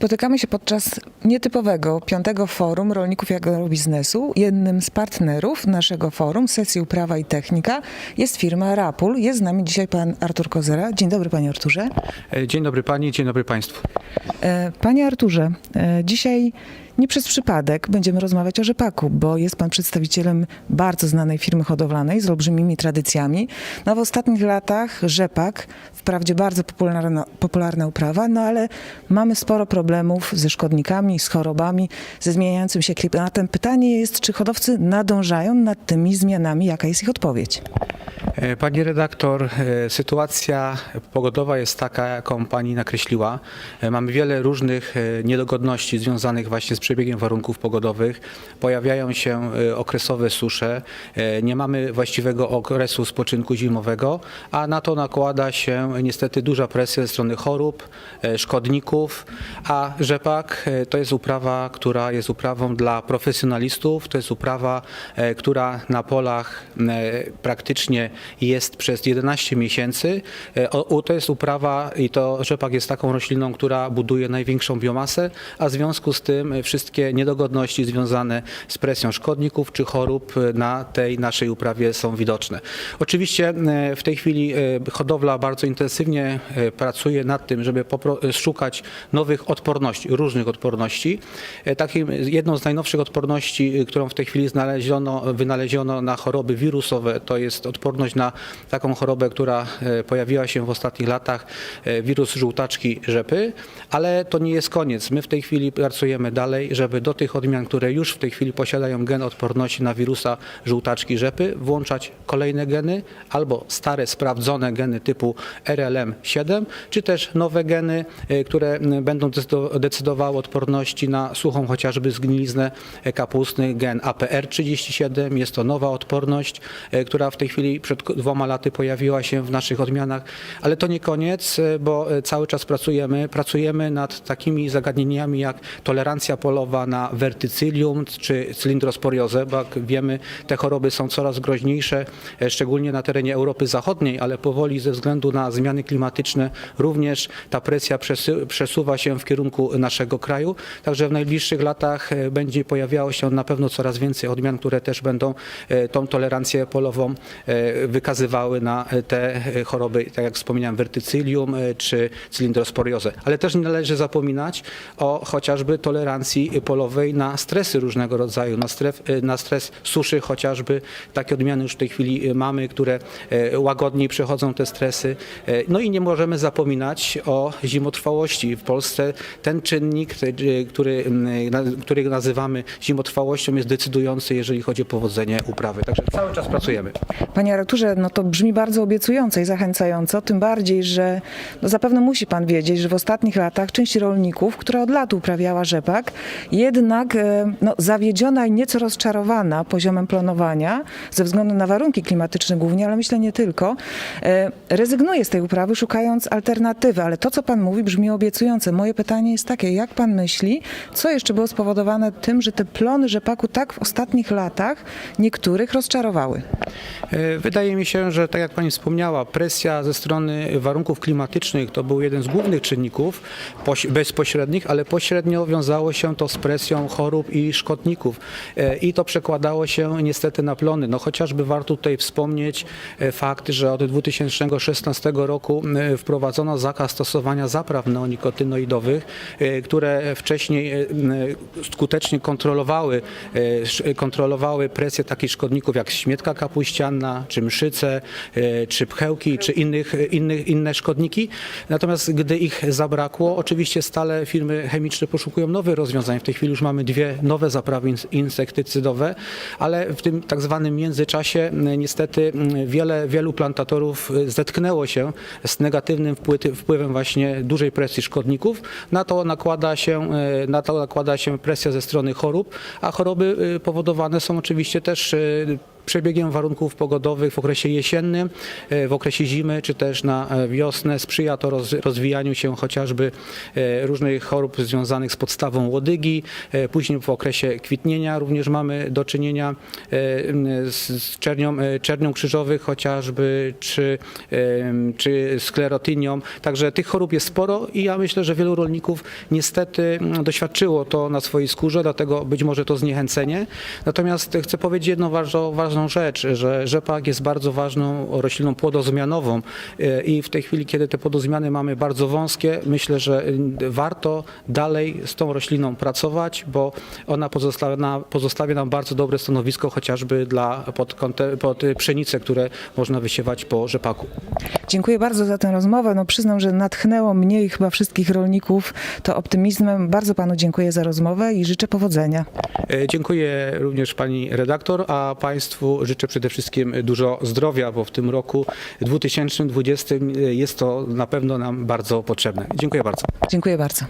Spotykamy się podczas nietypowego piątego forum rolników i agrobiznesu. Jednym z partnerów naszego forum, sesji Uprawa i Technika, jest firma Rapul. Jest z nami dzisiaj pan Artur Kozera. Dzień dobry panie Arturze. E, Dzień dobry Pani, dzień dobry Państwu. E, Panie Arturze, e, dzisiaj nie przez przypadek będziemy rozmawiać o rzepaku, bo jest pan przedstawicielem bardzo znanej firmy hodowlanej z olbrzymimi tradycjami. No w ostatnich latach rzepak, wprawdzie bardzo popularna, popularna uprawa, no ale mamy sporo problemów ze szkodnikami, z chorobami, ze zmieniającym się klimatem. Pytanie jest, czy hodowcy nadążają nad tymi zmianami? Jaka jest ich odpowiedź? E, Pani redaktor, e, sytuacja pogodowa jest taka, jaką Pani nakreśliła. E, Mamy wiele różnych niedogodności związanych właśnie z przebiegiem warunków pogodowych. Pojawiają się e, okresowe susze, e, nie mamy właściwego okresu spoczynku zimowego, a na to nakłada się niestety duża presja ze strony chorób, e, szkodników, a rzepak e, to jest uprawa, która jest uprawą dla profesjonalistów, to jest uprawa, która na polach praktycznie jest przez 11 miesięcy. To jest uprawa i to rzepak jest taką rośliną, która buduje największą biomasę, a w związku z tym wszystkie niedogodności związane z presją szkodników czy chorób na tej naszej uprawie są widoczne. Oczywiście e, w tej chwili e, hodowla bardzo intensywnie e, pracuje nad tym, żeby szukać nowych odporności, różnych odporności. Takim jedną z najnowszych odporności, którą w tej chwili znaleziono, wynaleziono na choroby wirusowe, to jest odporność na taką chorobę, która pojawiła się w ostatnich latach, wirus żółtaczki rzepy, ale to nie jest koniec. My w tej chwili pracujemy dalej, żeby do tych odmian, które już w tej chwili posiadają gen odporności na wirusa żółtaczki rzepy, włączać kolejne geny albo stare, sprawdzone geny typu RLM7, czy też nowe geny, e, które będą decydo- decydowały o odporności na suchą chociażby zgniliznę kapustny, gen APR37. Jest to nowa odporność, e, która w tej chwili przed dwoma laty pojawiła się w naszych odmianach, ale to nie koniec, e, bo cały czas pracujemy. Pracujemy nad takimi zagadnieniami jak tolerancja polowa na wertycylium czy cylindrosporiozę, bo jak wiemy, te choroby są coraz groźniejsze, e, szczególnie na terenie Europy Zachodniej, ale powoli ze względu na zmiany klimatyczne również ta presja przesuwa się w kierunku naszego kraju. Także w najbliższych latach e, będzie pojawiało się na pewno coraz więcej odmian, które też będą e, tą tolerancję polową wykazywały na te choroby, tak jak wspomniałem, wertycylium e, czy cylindrosporiozę. Ale też nie należy zapominać o chociażby tolerancji polowej na stresy różnego rodzaju, na, stref, na stres suszy chociażby. Takie odmiany już w tej chwili e, mamy, które e, łagodniej przechodzą te stresy. E, No i nie możemy zapominać o zimotrwałości. W Polsce ten czynnik, który, który nazywamy zimotrwałością jest decydujący, jeżeli chodzi o powodzenie uprawy. Także cały czas pracujemy. Panie Arturze, no to brzmi bardzo obiecująco i zachęcająco, tym bardziej, że no zapewne musi pan wiedzieć, że w ostatnich latach część rolników, która od lat uprawiała rzepak, jednak e, no, zawiedziona i nieco rozczarowana poziomem planowania, ze względu na warunki klimatyczne głównie, ale myślę nie tylko, e, rezygnuje z tej uprawy, szukając alternatywy. Ale to, co pan mówi, brzmi obiecujące. Moje pytanie jest takie, jak pan myśli, co jeszcze było spowodowane tym, że te plony rzepaku tak w ostatnich latach niektórych rozczarowały? E, Wydaje mi się, że tak jak Pani wspomniała, presja ze strony warunków klimatycznych to był jeden z głównych czynników poś- bezpośrednich, ale pośrednio wiązało się to z presją chorób i szkodników. E, I to przekładało się niestety na plony. No chociażby warto tutaj wspomnieć e, fakt, że od 2016 roku e, wprowadzono zakaz stosowania zapraw neonikotynoidowych, które wcześniej skutecznie kontrolowały, kontrolowały presję takich szkodników jak śmietka kapuściana, czy mszyce, czy pchełki, czy innych, innych, inne szkodniki. Natomiast gdy ich zabrakło, oczywiście stale firmy chemiczne poszukują nowych rozwiązań. W tej chwili już mamy dwie nowe zaprawy ins- insektycydowe, ale w tym tak zwanym międzyczasie niestety wiele, wielu plantatorów e, zetknęło się z negatywnym wpływem właśnie dużej presji szkodników. Na to nakłada się, e, na to nakłada się presja ze strony chorób, a choroby e, powodowane są oczywiście też przebiegiem warunków pogodowych w okresie jesiennym, e, w okresie zimy czy też na e, wiosnę. Sprzyja to roz, rozwijaniu się chociażby e, różnych chorób związanych z podstawą łodygi. Później w okresie kwitnienia również mamy do czynienia z, czernią, czernią krzyżowych chociażby, czy, czy sklerotynią. Także tych chorób jest sporo i ja myślę, że wielu rolników niestety doświadczyło to na swojej skórze, dlatego być może to zniechęcenie. Natomiast chcę powiedzieć jedną ważną, ważną rzecz, że rzepak jest bardzo ważną rośliną płodozmianową e, i w tej chwili, kiedy te płodozmiany mamy bardzo wąskie, myślę, że mm, warto dalej z tą rośliną pracować, bo ona pozostawia, pozostawia nam bardzo dobre stanowisko chociażby dla pod, pod pszenice, które można wysiewać po rzepaku. Dziękuję bardzo za tę rozmowę. No przyznam, że natchnęło mnie i chyba wszystkich rolników to optymizmem. Bardzo panu dziękuję za rozmowę i życzę powodzenia. E, Dziękuję również pani redaktor, a państwu życzę przede wszystkim dużo zdrowia, bo w tym roku 2020 jest to na pewno nam bardzo potrzebne. Dziękuję bardzo. Dziękuję bardzo.